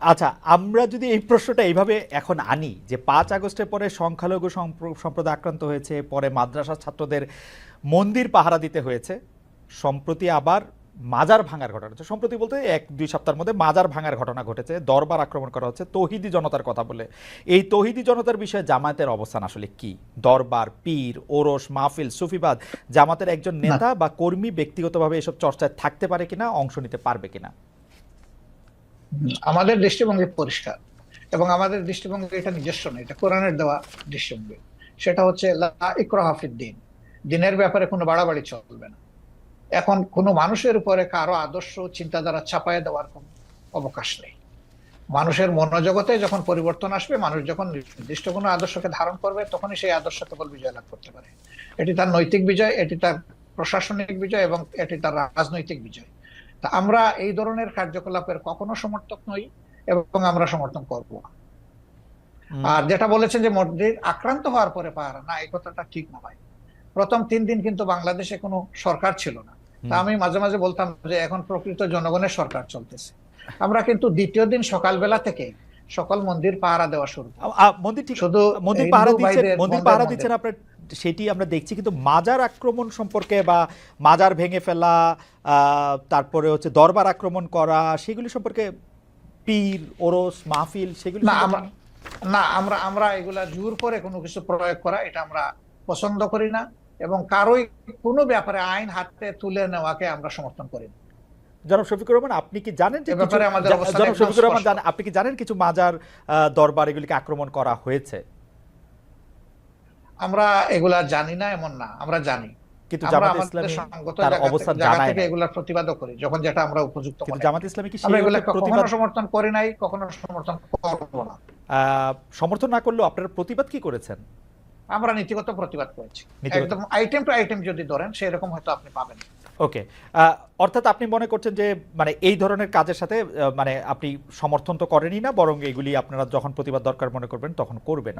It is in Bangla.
আচ্ছা আমরা যদি এই প্রশ্নটা এইভাবে এখন আনি যে পাঁচ আগস্টের পরে সংখ্যালঘু সম্প্রদায় আক্রান্ত হয়েছে পরে মাদ্রাসার ছাত্রদের মন্দির পাহারা দিতে হয়েছে সম্প্রতি আবার মাজার ভাঙার ঘটনা হচ্ছে সম্প্রতি বলতে এক দুই সপ্তাহের মধ্যে মাজার ভাঙার ঘটনা ঘটেছে দরবার আক্রমণ করা হচ্ছে তৌহিদি জনতার কথা বলে। এই তহিদি জনতার বিষয়ে জামায়াতের অবস্থান আসলে কি? দরবার পীর ওরস মাহফিল সুফিবাদ জামাতের একজন নেতা বা কর্মী ব্যক্তিগতভাবে এসব চর্চায় থাকতে পারে কিনা অংশ নিতে পারবে কিনা? আমাদের দৃষ্টিভঙ্গি পরিষ্কার এবং আমাদের দৃষ্টিভঙ্গি এটা নিজস্ব নয়, এটা কোরআনের দেওয়া দৃষ্টিভঙ্গি। সেটা হচ্ছে দিন। দিনের ব্যাপারে কোনো বাড়াবাড়ি চলবে না। এখন কোনো মানুষের উপরে কারও আদর্শ চিন্তাধারা চাপায় দেওয়ার কোনো অবকাশ নেই। মানুষের মনোজগতে যখন পরিবর্তন আসবে, মানুষ যখন নির্দিষ্ট কোনো আদর্শকে ধারণ করবে, তখনই সেই আদর্শ কেবল বিজয় লাভ করতে পারে। এটি তার নৈতিক বিজয়, এটি তার প্রশাসনিক বিজয় এবং এটি তার রাজনৈতিক বিজয়। তা আমরা এই ধরনের কার্যকলাপের কখনো সমর্থক নই এবং আমরা সমর্থন করব। আর যেটা বলেছেন যে মসজিদ আক্রান্ত হওয়ার পরে পাহারা না এই কথাটা ঠিক না ভাই। প্রথম তিন দিন কিন্তু বাংলাদেশে কোনো সরকার ছিল না। তা আমি মাঝে মাঝে বলতাম যে এখন প্রকৃত জনগণের সরকার চলতেছে। আমরা কিন্তু দ্বিতীয় দিন সকালবেলা থেকে সকল মন্দির পাহারা দেওয়া শুরু। মন্দির শুধু মন্দির পাহারা দিচ্ছেন মন্দির পাহারা দিচ্ছেন আপনার সেটি আমরা দেখছি কিন্তু মাজার আক্রমণ সম্পর্কে বা মাজার ভেঙে ফেলা তারপরে হচ্ছে দরবার আক্রমণ করা সেগুলি সম্পর্কে পীর ওরস মাহফিল সেগুলি না আমরা না আমরা আমরা এগুলা জোর করে কোনো কিছু প্রয়োগ করা এটা আমরা পছন্দ করি না এবং কারোই কোনো ব্যাপারে আইন হাতে তুলে নেওয়াকে আমরা সমর্থন করি না। জনাব শফিকুর রহমান আপনি কি জানেন যে জনাব শফিকুর রহমান জানেন আপনি কি জানেন কিছু মাজার আহ, দরবার এগুলিকে আক্রমণ করা হয়েছে? আমরা এগুলা জানি না এমন না আমরা জানি। কিন্তু জামাত ইসলামী তার অবস্থান জানায় না। প্রতিবাদও করি যখন যেটা আমরা উপযুক্ত কিন্তু জামাত ইসলামী কি সেই কখনো প্রতিবাদ সমর্থন করি নাই কখনো সমর্থন করব না। সমর্থন না করলেও আপনারা প্রতিবাদ কি করেছেন? আমরা নীতিগত প্রতিবাদ করেছি। একদম আইটেম টু আইটেম যদি ধরেন সেই রকম হয়তো আপনি পাবেন। ওকে অর্থাৎ আপনি মনে করছেন যে মানে এই ধরনের কাজের সাথে মানে আপনি সমর্থন তো করেনই না বরং এগুলি আপনারা যখন প্রতিবাদ দরকার মনে করবেন তখন করবেন